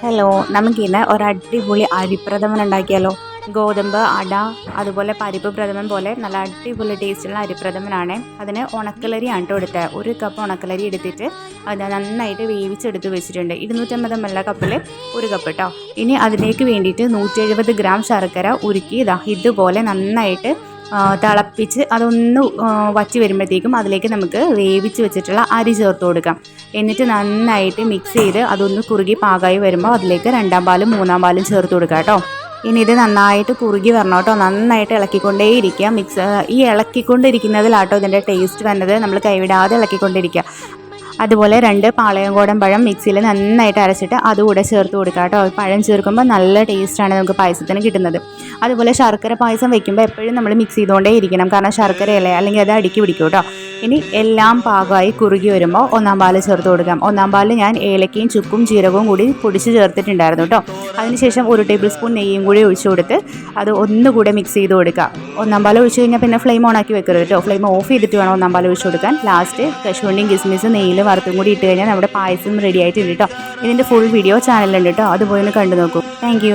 Hello നമുക്കിന്ന് ഒരു അടിപൊളി അരിപ്രഥമൻ ഉണ്ടാക്കിയാലോ? ഗോതമ്പ് അട അതുപോലെ പരിപ്പ് പ്രഥമൻ പോലെ നല്ല അടിപൊളി ടേസ്റ്റുള്ള അരിപ്രഥമനാണ്. അതിന് ഉണക്കലരിയാണ് കേട്ടോ എടുത്തത് ഒരു കപ്പ് ഉണക്കലരി എടുത്തിട്ട് അത് നന്നായിട്ട് വേവിച്ചെടുത്ത് വെച്ചിട്ടുണ്ട്. ഇരുന്നൂറ്റമ്പത് എം എൽ കപ്പിൽ ഒരു കപ്പ് കേട്ടോ ഇനി അതിലേക്ക് വേണ്ടിയിട്ട് നൂറ്റി ഗ്രാം ശർക്കര ഉരുക്കി ഇതാ ഇതുപോലെ നന്നായിട്ട് തിളപ്പിച്ച് അതൊന്ന് വറ്റി വരുമ്പോഴത്തേക്കും അതിലേക്ക് നമുക്ക് വേവിച്ച് വെച്ചിട്ടുള്ള അരി ചേർത്ത് കൊടുക്കാം. എന്നിട്ട് നന്നായിട്ട് മിക്സ് ചെയ്ത് അതൊന്ന് കുറുകി പാകമായി വരുമ്പോൾ അതിലേക്ക് രണ്ടാം പാലും മൂന്നാം പാലും ചേർത്ത് കൊടുക്കുക കേട്ടോ. ഇനി ഇത് നന്നായിട്ട് കുറുകി വരണം കേട്ടോ. നന്നായിട്ട് ഇളക്കിക്കൊണ്ടേയിരിക്കുക. മിക്സ് ഈ ഇളക്കിക്കൊണ്ടിരിക്കുന്നതിലാട്ടോ ഇതിന്റെ ടേസ്റ്റ് വന്നത്. നമ്മൾ കൈവിടാതെ ഇളക്കിക്കൊണ്ടിരിക്കുക. അതുപോലെ രണ്ട് പാളയംകോടൻ പഴം മിക്സിയിൽ നന്നായിട്ട് അരച്ചിട്ട് അതുകൂടെ ചേർത്ത് കൊടുക്കുക കേട്ടോ. പഴം ചേർക്കുമ്പോൾ നല്ല ടേസ്റ്റാണ് നമുക്ക് പായസത്തിന് കിട്ടുന്നത്. അതുപോലെ ശർക്കര പായസം വെക്കുമ്പോൾ എപ്പോഴും നമ്മൾ മിക്സ് ചെയ്തുകൊണ്ടേ ഇരിക്കണം. കാരണം ശർക്കരയല്ലേ അല്ലെങ്കിൽ അത് അടുക്കി പിടിക്കും കേട്ടോ. ഇനി എല്ലാം പാകമായി കുറുകി വരുമ്പോൾ ഒന്നാം പാൽ ചേർത്ത് കൊടുക്കാം. ഒന്നാം പാലിൽ ഞാൻ ഏലക്കയും ചുക്കും ജീരകവും കൂടി പൊടിച്ച് ചേർത്തിട്ടുണ്ടായിരുന്നു കേട്ടോ. അതിനുശേഷം ഒരു ടേബിൾ സ്പൂൺ നെയ്യും കൂടി ഒഴിച്ചു കൊടുത്ത് അത് ഒന്നുകൂടെ മിക്സ് ചെയ്ത് കൊടുക്കുക. ഒന്നാം പാൽ ഒഴിച്ച് കഴിഞ്ഞാൽ പിന്നെ ഫ്ലെയിം ഓൺ ആക്കി വെക്കരുത് കേട്ടോ. ഫ്ലെയിം ഓഫ് ചെയ്തിട്ട് വേണം ഒന്നാം പാൽ ഒഴിച്ചു കൊടുക്കാൻ. ലാസ്റ്റ് കശുവണ്ടിയും കിസ്മിസ് നെയ്യിൽ വറുത്തും കൂടി ഇട്ട് കഴിഞ്ഞാൽ നമ്മുടെ പായസം റെഡി ആയിട്ടുണ്ട് കേട്ടോ. ഇതിന്റെ ഫുൾ വീഡിയോ ചാനലുണ്ട് കേട്ടോ. അതുപോലെ കണ്ടു നോക്കൂ. താങ്ക്